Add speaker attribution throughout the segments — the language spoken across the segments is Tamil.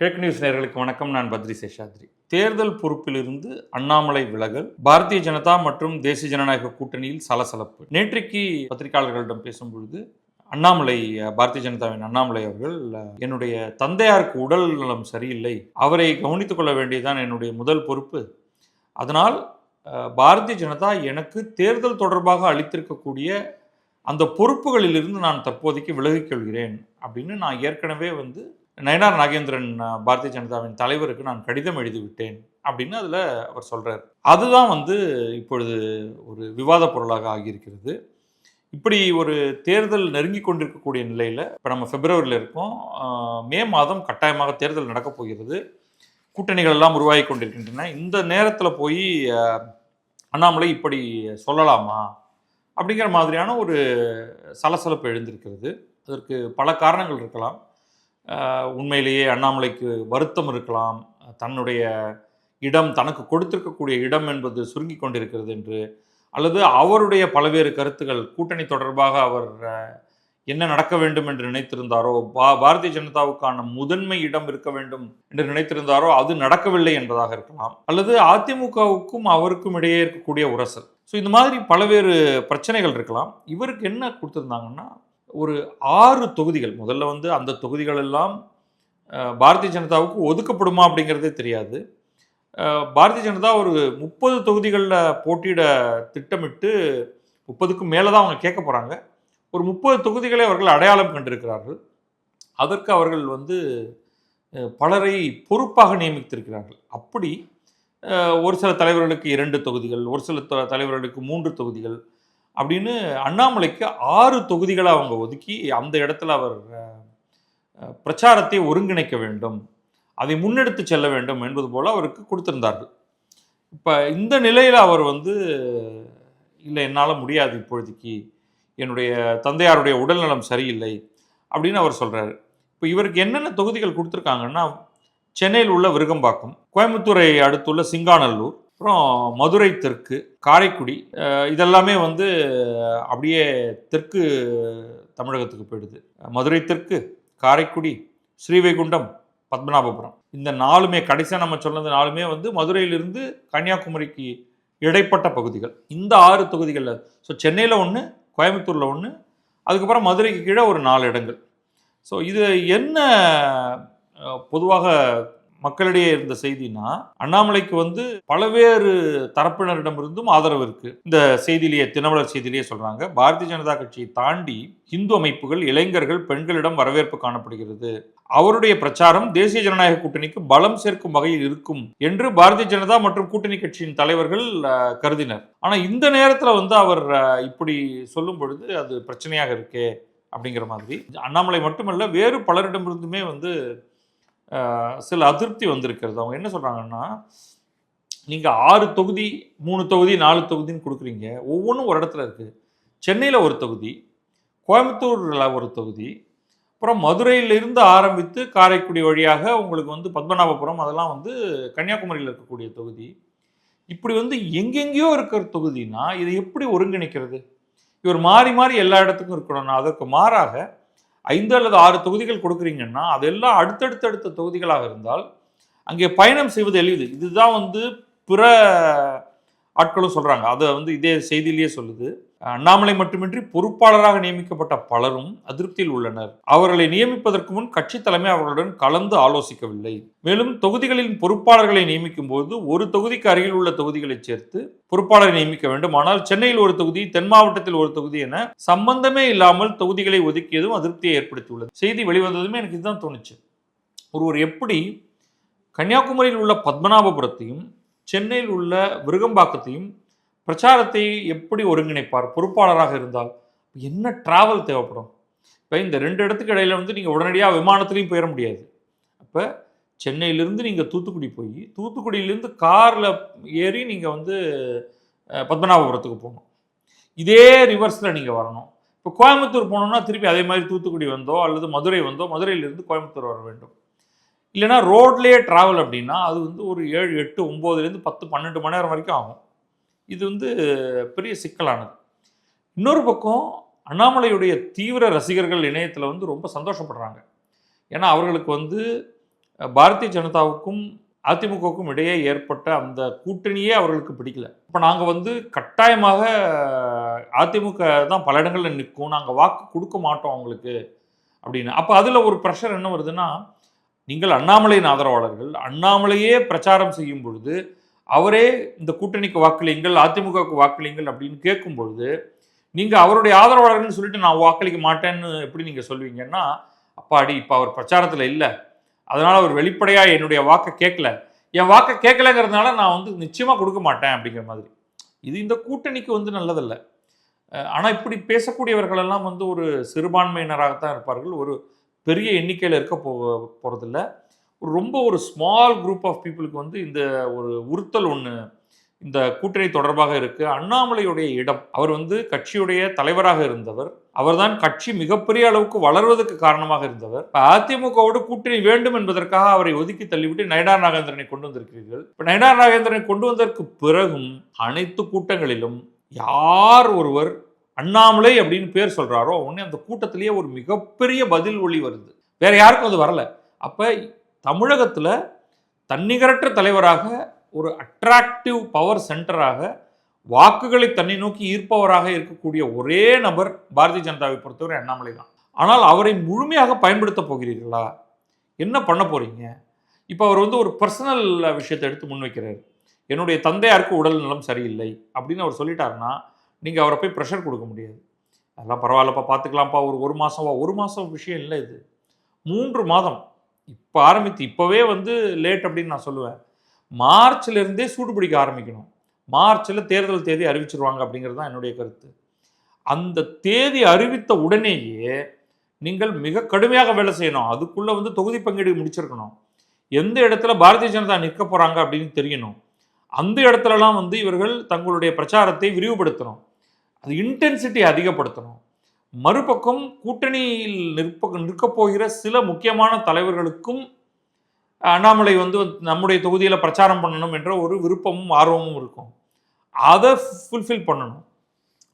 Speaker 1: கிழக்கு நியூஸ் நேர்களுக்கு வணக்கம். நான் பத்ரி சேஷாத்ரி. தேர்தல் பொறுப்பிலிருந்து அண்ணாமலை விலகல் பாரதிய ஜனதா மற்றும் தேசிய ஜனநாயக கூட்டணியில் சலசலப்பு. நேற்றைக்கு பத்திரிகையாளர்களிடம் பேசும்பொழுது அண்ணாமலை பாரதிய ஜனதாவின் அண்ணாமலை அவர்கள் என்னுடைய தந்தையாருக்கு உடல் நலம் சரியில்லை. அவரை கவனித்துக் கொள்ள வேண்டியதுதான் என்னுடைய முதல் பொறுப்பு. அதனால் பாரதிய ஜனதா எனக்கு தேர்தல் தொடர்பாக அளித்திருக்கக்கூடிய அந்த பொறுப்புகளிலிருந்து நான் தற்போதைக்கு விலகிக் கொள்கிறேன் அப்படின்னு நான் ஏற்கனவே வந்து நயனார் நாகேந்திரன் பாரதிய ஜனதாவின் தலைவருக்கு நான் கடிதம் எழுதிவிட்டேன் அப்படின்னு அதில் அவர் சொல்கிறார் அதுதான் வந்து இப்பொழுது ஒரு விவாத பொருளாக ஆகியிருக்கிறது. இப்படி ஒரு தேர்தல் நெருங்கி கொண்டிருக்கக்கூடிய நிலையில் இப்போ நம்ம பிப்ரவரியில் இருக்கோம். மே மாதம் கட்டாயமாக தேர்தல் நடக்கப் போகிறது. கூட்டணிகள் எல்லாம் உருவாகி கொண்டிருக்கின்றன. இந்த நேரத்தில் போய் அண்ணாமலை இப்படி சொல்லலாமா அப்படிங்கிற மாதிரியான ஒரு சலசலப்பு எழுந்திருக்கிறது. அதற்கு பல காரணங்கள் இருக்கலாம். உண்மையிலேயே அண்ணாமலைக்கு வருத்தம் இருக்கலாம். தன்னுடைய இடம் தனக்கு கொடுத்திருக்கக்கூடிய இடம் என்பது சுருங்கி கொண்டிருக்கிறது என்று அல்லது அவருடைய பல்வேறு கருத்துக்கள் கூட்டணி தொடர்பாக அவர் என்ன நடக்க வேண்டும் என்று நினைத்திருந்தாரோ பா பாரதிய ஜனதாவுக்கான முதன்மை இடம் இருக்க வேண்டும் என்று நினைத்திருந்தாரோ அது நடக்கவில்லை என்பதாக இருக்கலாம். அல்லது அதிமுகவுக்கும் அவருக்கும் இடையே இருக்கக்கூடிய உரசல். ஸோ இந்த மாதிரி பல்வேறு பிரச்சனைகள் இருக்கலாம். இவருக்கு என்ன கொடுத்துருந்தாங்கன்னா ஒரு ஆறு தொகுதிகள் முதல்ல வந்து அந்த தொகுதிகள் எல்லாம் பாரதிய ஜனதாவுக்கு ஒதுக்கப்படுமா அப்படிங்கிறதே தெரியாது. பாரதிய ஜனதா ஒரு முப்பது தொகுதிகளில் போட்டியிட திட்டமிட்டு முப்பதுக்கும் மேலே தான் அவங்க கேட்க போகிறாங்க ஒரு முப்பது தொகுதிகளை அவர்கள் அடையாளம் கண்டிருக்கிறார்கள். அதற்கு அவர்கள் வந்து பலரை பொறுப்பாக நியமித்திருக்கிறார்கள். அப்படி ஒரு சில தலைவர்களுக்கு இரண்டு தொகுதிகள் ஒரு சில த- தலைவர்களுக்கு மூன்று தொகுதிகள் அப்படின்னு அண்ணாமலைக்கு ஆறு தொகுதிகளை அவங்க ஒதுக்கி அந்த இடத்துல அவர் பிரச்சாரத்தை ஒருங்கிணைக்க வேண்டும். அதை முன்னெடுத்து செல்ல வேண்டும் என்பது போல் அவருக்கு கொடுத்திருந்தார்கள். இப்போ இந்த நிலையில் அவர் வந்து இல்லை என்னால் முடியாது இப்பொழுதைக்கு. என்னுடைய தந்தையாருடைய உடல்நலம் சரியில்லை. அப்படின்னு அவர் சொல்கிறாரு இப்போ இவருக்கு என்னென்ன தொகுதிகள் கொடுத்துருக்காங்கன்னா சென்னையில் உள்ள விருகம்பாக்கம் கோயம்புத்தூரை அடுத்துள்ள சிங்காநல்லூர் அப்புறம் மதுரை தெற்கு காரைக்குடி இதெல்லாமே வந்து அப்படியே தெற்கு தமிழகத்துக்கு போயிடுது. மதுரை தெற்கு காரைக்குடி ஸ்ரீவைகுண்டம் பத்மநாபபுரம். இந்த நாலுமே கடைசியாக நம்ம சொன்னது நாலுமே வந்து மதுரையிலிருந்து கன்னியாகுமரிக்கு இடைப்பட்ட பகுதிகள். இந்த ஆறு தொகுதிகளில் ஸோ சென்னையில் ஒன்று கோயம்புத்தூரில் ஒன்று அதுக்கப்புறம் மதுரைக்கு கீழே ஒரு நாலு இடங்கள். ஸோ இது என்ன பொதுவாக மக்களிடையே இருந்த செய்தினா அண்ணாமலைக்கு வந்து பல்வேறு தரப்பினரிடமிருந்தும் ஆதரவு இருக்கு. இந்த செய்தியிலேயே தினமலர் செய்தியிலேயே சொல்றாங்க பாரதிய ஜனதா கட்சியை தாண்டி இந்து அமைப்புகள் இளைஞர்கள் பெண்களிடம் வரவேற்பு காணப்படுகிறது. அவருடைய பிரச்சாரம் தேசிய ஜனநாயக கூட்டணிக்கு பலம் சேர்க்கும் வகையில் இருக்கும் என்று பாரதிய ஜனதா மற்றும் கூட்டணி கட்சியின் தலைவர்கள் கருதினர். ஆனா இந்த நேரத்துல வந்து அவர் இப்படி சொல்லும் பொழுது அது பிரச்சனையாக இருக்கே அப்படிங்கிற மாதிரி. அண்ணாமலை மட்டுமல்ல வேறு பலரிடமிருந்துமே வந்து சில அதிருப்தி வந்திருக்கிறது. அவங்க என்ன சொல்கிறாங்கன்னா நீங்கள் ஆறு தொகுதி மூணு தொகுதி நாலு தொகுதின்னு கொடுக்குறீங்க. ஒவ்வொன்றும் ஒரு இடத்துல இருக்குது சென்னையில் ஒரு தொகுதி கோயம்புத்தூரில் ஒரு தொகுதி அப்புறம் மதுரையிலிருந்து ஆரம்பித்து காரைக்குடி வழியாக உங்களுக்கு வந்து பத்மநாபபுரம் அதெல்லாம் வந்து கன்னியாகுமரியில் இருக்கக்கூடிய தொகுதி. இப்படி வந்து எங்கெங்கேயோ இருக்கிற தொகுதினா இதை எப்படி ஒருங்கிணைக்கிறது? இவர் மாறி மாறி எல்லா இடத்துக்கும் இருக்கணும்னா அதற்கு மாறாக ஐந்து அல்லது ஆறு தொகுதிகள் கொடுக்குறீங்கன்னா அதெல்லாம் அடுத்தடுத்தடுத்த தொகுதிகளாக இருந்தால் அங்கே பயணம் செய்வது எளிது. இதுதான் வந்து பிற ஆட்களும் சொல்கிறாங்க அதை வந்து இதே செய்தியிலேயே சொல்லுது. அண்ணாமலை மட்டுமின்றி பொறுப்பாளராக நியமிக்கப்பட்ட பலரும் அதிருப்தியில் உள்ளனர். அவர்களை நியமிப்பதற்கு முன் கட்சி தலைமை அவர்களுடன் கலந்து ஆலோசிக்கவில்லை. மேலும் தொகுதிகளின் பொறுப்பாளர்களை நியமிக்கும் போது ஒரு தொகுதிக்கு அருகில் உள்ள தொகுதிகளை சேர்த்து பொறுப்பாளரை நியமிக்க வேண்டும். ஆனால் சென்னையில் ஒரு தொகுதி தென் மாவட்டத்தில் ஒரு தொகுதி என சம்பந்தமே இல்லாமல் தொகுதிகளை ஒதுக்கியதும் அதிருப்தியை ஏற்படுத்தியுள்ளது. செய்தி வெளிவந்ததுமே எனக்கு இதுதான் தோணுச்சு. ஒருவர் எப்படி கன்னியாகுமரியில் உள்ள பத்மநாபபுரத்தையும் சென்னையில் உள்ள விருகம்பாக்கத்தையும் பிரச்சாரத்தை எப்படி ஒருங்கிணைப்பார்? பொறுப்பாளராக இருந்தால் என்ன டிராவல் தேவைப்படும்? இப்போ இந்த ரெண்டு இடத்துக்கு இடையில வந்து நீங்கள் உடனடியாக விமானத்துலேயும் போயிட முடியாது. அப்போ சென்னையிலேருந்து நீங்கள் தூத்துக்குடி போய் தூத்துக்குடியிலேருந்து காரில் ஏறி நீங்கள் வந்து பத்மநாபபுரத்துக்கு போகணும். இதே ரிவர்ஸில் நீங்கள் வரணும். இப்போ கோயம்புத்தூர் போனோம்னா திருப்பி அதே மாதிரி தூத்துக்குடி வந்தோ அல்லது மதுரை வந்தோ மதுரையிலேருந்து கோயம்புத்தூர் வர வேண்டும். இல்லைன்னா ரோட்லேயே ட்ராவல் அப்படின்னா அது வந்து ஒரு ஏழு எட்டு ஒம்போதுலேருந்து பத்து பன்னெண்டு மணி நேரம் வரைக்கும் ஆகும். இது வந்து பெரிய சிக்கலானது. இன்னொரு பக்கம் அண்ணாமலையுடைய தீவிர ரசிகர்கள் இணையத்தில் வந்து ரொம்ப சந்தோஷப்படுறாங்க. ஏன்னா அவர்களுக்கு வந்து பாரதிய ஜனதாவுக்கும் அதிமுகவுக்கும் இடையே ஏற்பட்ட அந்த கூட்டணியே அவர்களுக்கு பிடிக்கல. இப்போ நாங்கள் வந்து கட்டாயமாக அதிமுக தான் பல இடங்களில் நிற்கும். நாங்கள் வாக்கு கொடுக்க மாட்டோம் அவங்களுக்கு அப்படின்னு. அப்போ அதில் ஒரு ப்ரெஷர் என்ன வருதுன்னா நீங்கள் அண்ணாமலையின் ஆதரவாளர்கள் அண்ணாமலையே பிரச்சாரம் செய்யும் பொழுது அவரே இந்த கூட்டணிக்கு வாக்களியுங்கள் அதிமுகவுக்கு வாக்களியுங்கள் அப்படின்னு கேட்கும் பொழுது நீங்கள் அவருடைய ஆதரவாளர்கள்னு சொல்லிட்டு நான் வாக்களிக்க மாட்டேன்னு எப்படி நீங்கள் சொல்லுவீங்கன்னா அப்பாடி இப்போ அவர் பிரச்சாரத்தில் இல்லை. அதனால் அவர் வெளிப்படையாக என்னுடைய வாக்கை கேட்கல. என் வாக்கை கேட்கலங்கிறதுனால நான் வந்து நிச்சயமாக கொடுக்க மாட்டேன் அப்படிங்கிற மாதிரி. இது இந்த கூட்டணிக்கு வந்து நல்லதல்ல. ஆனால் இப்படி பேசக்கூடியவர்களெல்லாம் வந்து ஒரு சிறுபான்மையினராகத்தான் இருப்பார்கள். ஒரு பெரிய எண்ணிக்கையில் இருக்க போ போகிறதில்ல ரொம்ப ஒரு ஸ்மால் குரூப் ஆஃப் பீப்புளுக்கு வந்து இந்த ஒரு உறுத்தல் ஒன்று இந்த கூட்டணி தொடர்பாக இருக்குது அண்ணாமலையுடைய இடம் அவர் வந்து கட்சியுடைய தலைவராக இருந்தவர். அவர்தான் கட்சி மிகப்பெரிய அளவுக்கு வளர்வதற்கு காரணமாக இருந்தவர். இப்போ அதிமுகவோடு கூட்டணி வேண்டும் என்பதற்காக அவரை ஒதுக்கி தள்ளிவிட்டு நயனார் நாகேந்திரனை கொண்டு வந்திருக்கிறீர்கள். இப்போ நயனார் நாகேந்திரனை கொண்டு வந்ததற்கு பிறகும் அனைத்து கூட்டங்களிலும் யார் ஒருவர் அண்ணாமலை அப்படின்னு பேர் சொல்கிறாரோ உடனே அந்த கூட்டத்திலேயே ஒரு மிகப்பெரிய பதில் ஒளி வருது. வேற யாருக்கும் அது வரல. அப்போ தமிழகத்தில் தன்னிகரற்ற தலைவராக ஒரு அட்ராக்டிவ் பவர் சென்டராக வாக்குகளை தன்னை நோக்கி ஈர்ப்பவராக இருக்கக்கூடிய ஒரே நபர் பாரதிய ஜனதாவை பொறுத்தவரை அண்ணாமலை தான். ஆனால் அவரை முழுமையாக பயன்படுத்த போகிறீர்களா? என்ன பண்ண போகிறீங்க இப்போ அவர் வந்து ஒரு பர்சனல் விஷயத்தை எடுத்து முன்வைக்கிறார் என்னுடைய தந்தையாருக்கு உடல் நலம் சரியில்லை அப்படின்னு அவர் சொல்லிட்டாருன்னா நீங்கள் அவரை போய் ப்ரெஷர் கொடுக்க முடியாது. அதெல்லாம் பரவாயில்லப்பா பார்த்துக்கலாம்ப்பா ஒரு ஒரு மாதம் ஒரு மாதம் விஷயம் இல்லை இது. மூன்று மாதம் இப்போ ஆரம்பித்து இப்போவே வந்து லேட் அப்படின்னு நான் சொல்லுவேன். மார்ச்லேருந்தே சூடு பிடிக்க ஆரம்பிக்கணும். மார்ச்சில் தேர்தல் தேதி அறிவிச்சிருவாங்க அப்படிங்கிறது தான் என்னுடைய கருத்து. அந்த தேதி அறிவித்த உடனேயே நீங்கள் மிக கடுமையாக வேலை செய்யணும். அதுக்குள்ளே வந்து தொகுதி பங்கீடு முடிச்சிருக்கணும். எந்த இடத்துல பாரதிய ஜனதா நிற்க போகிறாங்க அப்படின்னு தெரியணும். அந்த இடத்துலலாம் வந்து இவர்கள் தங்களுடைய பிரச்சாரத்தை விரிவுபடுத்தணும். அது இன்டென்சிட்டி அதிகப்படுத்தணும். மறுபக்கம் கூட்டணியில் நிற்ப நிற்கப் போகிற சில முக்கியமான தலைவர்களுக்கும் அண்ணாமலை வந்து நம்முடைய தொகுதியில் பிரச்சாரம் பண்ணணும் என்ற ஒரு விருப்பமும் ஆர்வமும் இருக்கும். அதை ஃபுல்ஃபில் பண்ணணும்.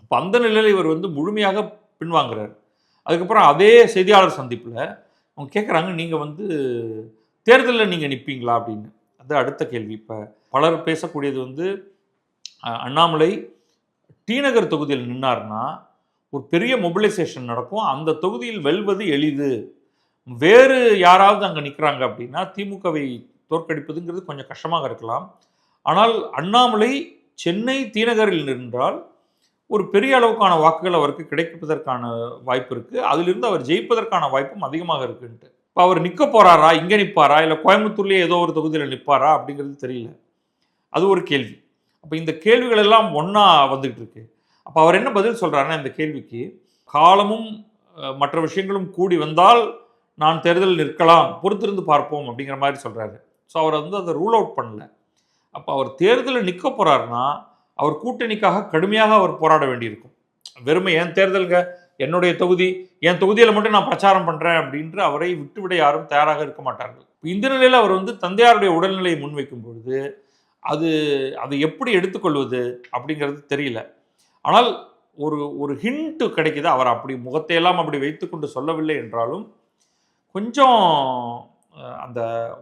Speaker 1: அப்போ அந்த நிலையில் இவர் வந்து முழுமையாக பின்வாங்குறார். அதுக்கப்புறம் அதே செய்தியாளர் சந்திப்பில் அவங்க கேட்குறாங்க நீங்கள் வந்து தேர்தலில் நீங்கள் நிற்பீங்களா அப்படின்னு. அது அடுத்த கேள்வி. இப்போ பலர் பேசக்கூடியது வந்து அண்ணாமலை டி நகர் தொகுதியில் நின்னார்னா ஒரு பெரிய மொபிலைசேஷன் நடக்கும். அந்த தொகுதியில் வெல்வது எளிது. வேறு யாராவது அங்கே நிற்கிறாங்க அப்படின்னா திமுகவை தோற்கடிப்பதுங்கிறது கொஞ்சம் கஷ்டமாக இருக்கலாம். ஆனால் அண்ணாமலை சென்னை தீநகரில் நின்றால் ஒரு பெரிய அளவுக்கான வாக்குகள் அவருக்கு கிடைப்பதற்கான வாய்ப்பு இருக்குது அதிலிருந்து அவர் ஜெயிப்பதற்கான வாய்ப்பும் அதிகமாக இருக்குன்ட்டு. இப்போ அவர் நிற்க போகிறாரா இங்கே நிற்பாரா இல்லை கோயம்புத்தூர்லேயே ஏதோ ஒரு தொகுதியில் நிற்பாரா அப்படிங்கிறது தெரியல. அது ஒரு கேள்வி. அப்போ இந்த கேள்விகள் எல்லாம் ஒன்றா வந்துகிட்டு இருக்கு. அப்போ அவர் என்ன பதில் சொல்கிறாருன்னா இந்த கேள்விக்கு காலமும் மற்ற விஷயங்களும் கூடி வந்தால் நான் தேர்தலில் நிற்கலாம் பொறுத்திருந்து பார்ப்போம் அப்படிங்கிற மாதிரி சொல்கிறாரு ஸோ அவர் வந்து அதை ரூல் அவுட் பண்ணல. அப்போ அவர் தேர்தலில் நிற்க போகிறாருன்னா அவர் கூட்டணிக்காக கடுமையாக அவர் போராட வேண்டியிருக்கும். வெறுமை என் தேர்தலுங்க? என்னுடைய தொகுதி என் தொகுதியில் மட்டும் நான் பிரச்சாரம் பண்ணுறேன் அப்படின்ற அவரை விட்டுவிட யாரும் தயாராக இருக்க மாட்டார்கள். இந்த நிலையில் அவர் வந்து தந்தையாருடைய உடல்நிலையை முன்வைக்கும் பொழுது அது அதை எப்படி எடுத்துக்கொள்வது அப்படிங்கிறது தெரியல. ஆனால் ஒரு ஒரு ஹிண்ட்டு கிடைக்குது. அவர் அப்படி முகத்தையெல்லாம் அப்படி வைத்துக்கொண்டு சொல்லவில்லை என்றாலும் கொஞ்சம் அந்த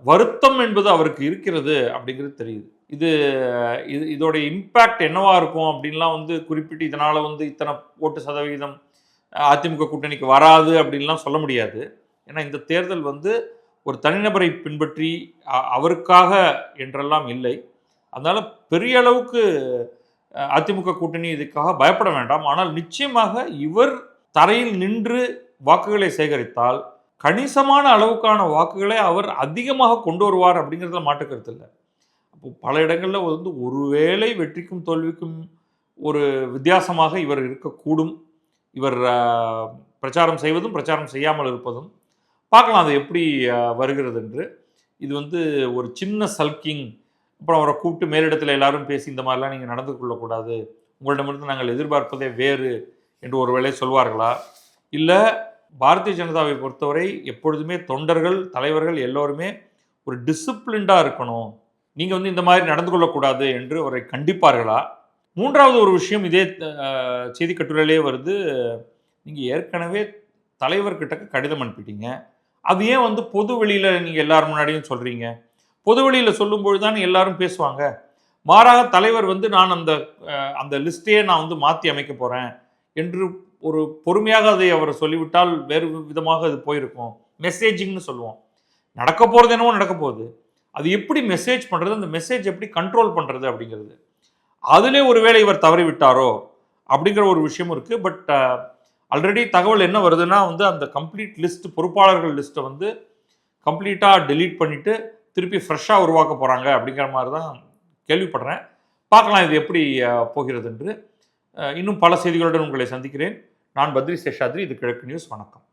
Speaker 1: வருத்தம் என்பது அவருக்கு இருக்கிறது அப்படிங்கிறது தெரியுது. இது இது இதோட இம்பேக்ட் என்னவா இருக்கும் அப்படின்லாம் வந்து குறிப்பிட்டு இதனால் வந்து இத்தனை ஓட்டு சதவீதம் அதிமுக கூட்டணிக்கு வராது அப்படின்லாம் சொல்ல முடியாது. ஏன்னா இந்த தேர்தல் வந்து ஒரு தனிநபரை பின்பற்றி அவருக்காக என்றெல்லாம் இல்லை. அதனால் பெரிய அளவுக்கு அதிமுக கூட்டணி இதுக்காக பயப்பட வேண்டாம். ஆனால் நிச்சயமாக இவர் தரையில் நின்று வாக்குகளை சேகரித்தால் கணிசமான அளவுக்கான வாக்குகளை அவர் அதிகமாக கொண்டு வருவார் அப்படிங்கிறதுல மாட்டுக்கிறது இல்லை. அப்போ பல இடங்களில் வந்து ஒருவேளை வெற்றிக்கும் தோல்விக்கும் ஒரு வித்தியாசமாக இவர் இருக்கக்கூடும். இவர் பிரச்சாரம் செய்வதும் பிரச்சாரம் செய்யாமல் இருப்பதும். பார்க்கலாம் அது எப்படி வருகிறது என்று இது வந்து ஒரு சின்ன சல்கிங் அப்புறம் அவரை கூப்பிட்டு மேலிடத்தில் எல்லாரும் பேசி இந்த மாதிரிலாம் நீங்கள் நடந்து கொள்ளக்கூடாது. உங்களிடமிருந்து நாங்கள் எதிர்பார்ப்பதே வேறு என்று ஒருவேளை சொல்வார்களா? இல்லை பாரதிய ஜனதாவை பொறுத்தவரை எப்பொழுதுமே தொண்டர்கள் தலைவர்கள் எல்லோருமே ஒரு டிசிப்ளின்டாக இருக்கணும். நீங்கள் வந்து இந்த மாதிரி நடந்து கொள்ளக்கூடாது என்று அவரை கண்டிப்பார்களா? மூன்றாவது ஒரு விஷயம் இதே செய்தி கட்டுரையிலே வருது. நீங்கள் ஏற்கனவே தலைவர்கிட்ட கடிதம் அனுப்பிட்டீங்க. அது ஏன் வந்து பொது வெளியில் நீங்கள் எல்லார் முன்னாடியும் சொல்கிறீங்க பொதுவெளியில் சொல்லும்பொழுது தான் எல்லாரும் பேசுவாங்க. மாறாக தலைவர் வந்து நான் அந்த அந்த லிஸ்ட்டையே நான் வந்து மாற்றி அமைக்க போகிறேன் என்று ஒரு பொறுமையாக அதை அவர் சொல்லிவிட்டால் வேறு விதமாக அது போயிருக்கும். மெசேஜிங்னு சொல்லுவோம். நடக்க போகிறது என்னவோ நடக்க போகுது. அது எப்படி மெசேஜ் பண்ணுறது அந்த மெசேஜ் எப்படி கண்ட்ரோல் பண்ணுறது அப்படிங்கிறது. அதிலே ஒருவேளை இவர் தவறிவிட்டாரோ அப்படிங்கிற ஒரு விஷயமும் இருக்குது பட் ஆல்ரெடி தகவல் என்ன வருதுன்னா வந்து அந்த கம்ப்ளீட் லிஸ்ட் பொறுப்பாளர்கள் லிஸ்ட்டை வந்து கம்ப்ளீட்டாக டெலீட் பண்ணிவிட்டு திருப்பி ஃப்ரெஷ்ஷாக உருவாக்க போகிறாங்க அப்படிங்கிற மாதிரி தான் கேள்விப்படுறேன். பார்க்கலாம் இது எப்படி போகிறது என்று இன்னும் பல செய்திகளுடன் உங்களை சந்திக்கிறேன். நான் பத்ரி சேஷாத்ரி இது கிழக்கு நியூஸ். வணக்கம்.